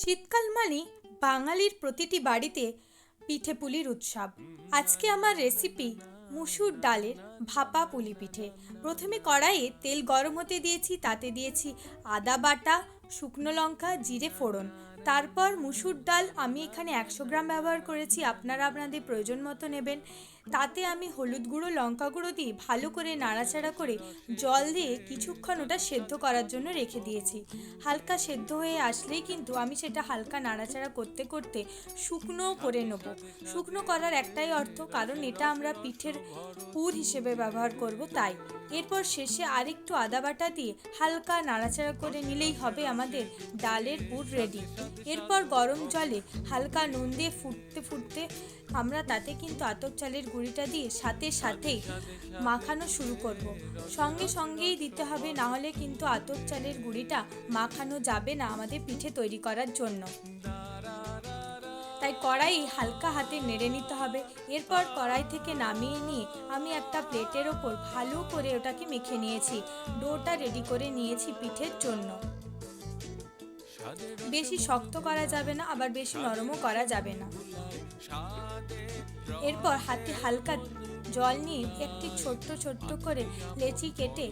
শীতকাল মানে বাঙালির প্রতিটি বাড়িতে পিঠে পুলির উৎসব। আজকে আমার রেসিপি মুসুর ডালের ভাপা পুলি পিঠে। প্রথমে কড়াইয়ে তেল গরম হতে দিয়েছি, তাতে দিয়েছি আদা বাটা, শুকনো লঙ্কা, জিরে ফোড়ন। তারপর মুসুর ডাল আমি এখানে একশো গ্রাম ব্যবহার করেছি, আপনারা আপনাদের প্রয়োজন মতো নেবেন। তাতে আমি হলুদ গুঁড়ো, লঙ্কা গুঁড়ো দিয়ে ভালো করে নাড়াচাড়া করে জল দিয়ে কিছুক্ষণ ওটা সেদ্ধ করার জন্য রেখে দিয়েছি। হালকা সেদ্ধ হয়ে আসলেই কিন্তু আমি সেটা হালকা নাড়াচাড়া করতে করতে শুকনো করে নেব। শুকনো করার একটাই অর্থ, কারণ এটা আমরা পিঠের পুর হিসেবে ব্যবহার করব তাই। এরপর শেষে আরেকটু আদা বাটা দিয়ে হালকা নাড়াচাড়া করে নিলেই হবে আমাদের ডালের পুর রেডি। এরপর গরম জলে হালকা নুন দিয়ে ফুটতে ফুটতে আমরা তাতে কিন্তু আতপ চালের গুঁড়িটা দিয়ে সাথে সাথেই মাখানো শুরু করব। সঙ্গে সঙ্গেই দিতে হবে, না হলে কিন্তু আতপ চালের গুঁড়িটা মাখানো যাবে না আমাদের পিঠে তৈরি করার জন্য। তাই কড়াই হালকা হাতে নেড়ে নিতে হবে। এরপর কড়াই থেকে নামিয়ে নিয়ে আমি একটা প্লেটের ওপর ভালো করে ওটাকে মেখে নিয়েছি। ডোটা রেডি করে নিয়েছি পিঠের জন্য। বেশি শক্ত করা যাবে না, আবার বেশি নরমও করা যাবে না। এরপর হাতে হালকা জল নিয়ে একটি ছোট্ট ছোট্ট করে লেচি কেটে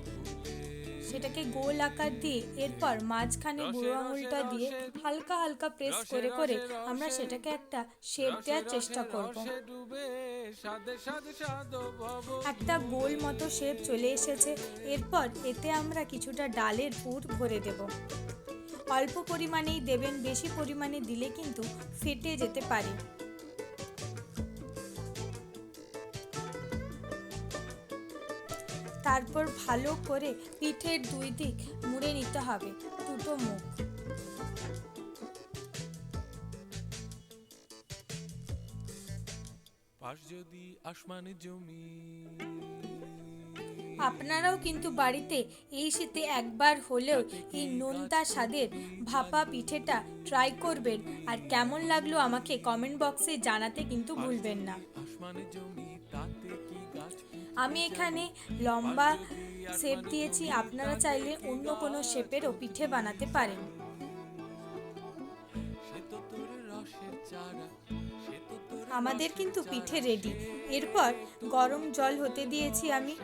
সেটাকে গোল আকার দিয়ে এরপর মাঝখানে বুড়ো আঙুলটা দিয়ে হালকা হালকা প্রেস করে করে আমরা সেটাকে একটা শেপ দেওয়ার চেষ্টা করব। একটা গোল মতো শেপ চলে এসেছে, এরপর এতে আমরা কিছুটা ডালের পুর ভরে দেব। অল্প পরিমাণেই দেবেন, বেশি পরিমাণে দিলে কিন্তু ফেটে যেতে পারে। তারপর ভালো করে পিঠের দুই দিক মুড়ে নিতে হবে, দুটো মুখ। পাশ যদি আসমানে জমি আপনারাও কিন্তু বাড়িতে এই শীতে একবার হলেও এই নোনতা স্বাদের ভাপা পিঠেটা ট্রাই করবেন। আর কেমন লাগল আমাকে কমেন্ট বক্সে জানাতে কিন্তু ভুলবেন না। আমি এখানে লম্বা শেপ দিয়েছি, আপনারা চাইলে অন্য কোনো শেপেরও পিঠে বানাতে পারেন। আমাদের কিন্তু পিঠে রেডি এরপর গরম জল হতে দিয়েছি আমি।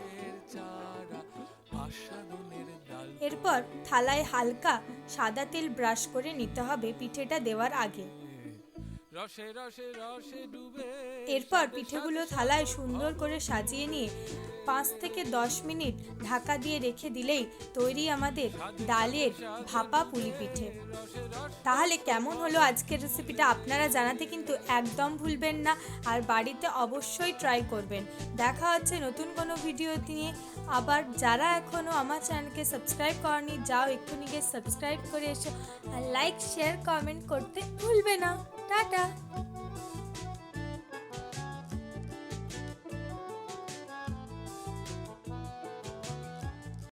এরপর থালায় হালকা সাদা তেল ব্রাশ করে নিতে হবে পিঠেটা দেওয়ার আগে। রসে রসে রসে ডুবে এরপর পিঠেগুলো থালায় সুন্দর করে সাজিয়ে নিয়ে পাঁচ থেকে দশ মিনিট ঢাকা দিয়ে রেখে দিলেই তৈরি আমাদের ডালের ভাপা পুলি পিঠে। তাহলে কেমন হলো আজকের রেসিপিটা আপনারা জানাতে কিন্তু একদম ভুলবেন না আর বাড়িতে অবশ্যই ট্রাই করবেন। দেখা হচ্ছে নতুন কোনো ভিডিও নিয়ে। আবার যারা এখনও আমার চ্যানেলকে সাবস্ক্রাইব করেনি যাও এক্ষুনি গিয়ে সাবস্ক্রাইব করে এসো। আর লাইক শেয়ার কমেন্ট করতে ভুলবে না। টাটা।